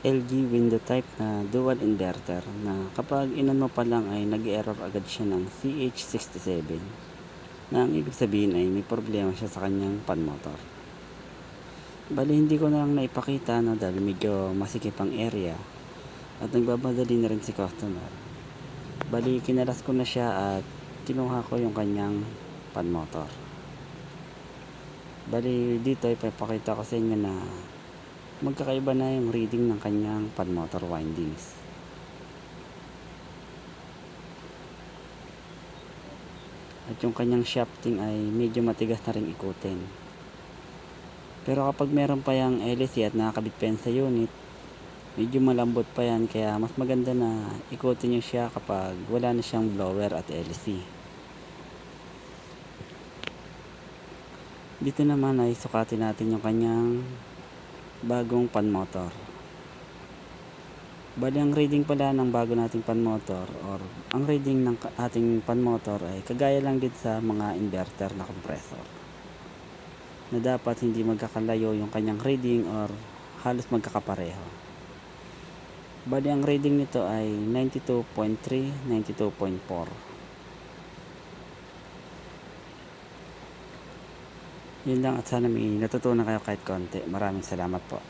LG window type na dual inverter na kapag inon mo pa lang ay nag-error agad siya ng CH67 na ang ibig sabihin ay may problema siya sa kanyang pan motor. Bali hindi ko na lang naipakita no dahil medyo masikip ang area at nagbamadali na rin si customer. Bali kinalas ko na siya at kinuha ko yung kanyang pan motor. Bali dito ipapakita ko sa inyo na magkakaiba na yung reading ng kanyang pan motor windings. At yung kanyang shafting ay medyo matigas na rin ikutin. Pero kapag meron pa yung LC at nakakabit pa yan sa unit, medyo malambot pa yan kaya mas maganda na ikutin nyo siya kapag wala na siyang blower at LC. Dito naman ay sukatin natin yung kanyang bagong pan motor. Bali ang reading pala ng bago nating pan motor or ang reading ng ating pan motor ay kagaya lang din sa mga inverter na compressor. Na dapat hindi magkakalayo yung kanyang reading or halos magkakapareho. Bali ang reading nito ay 92.3, 92.4. Yun lang at sana may natutunan kayo kahit konti. Maraming salamat po.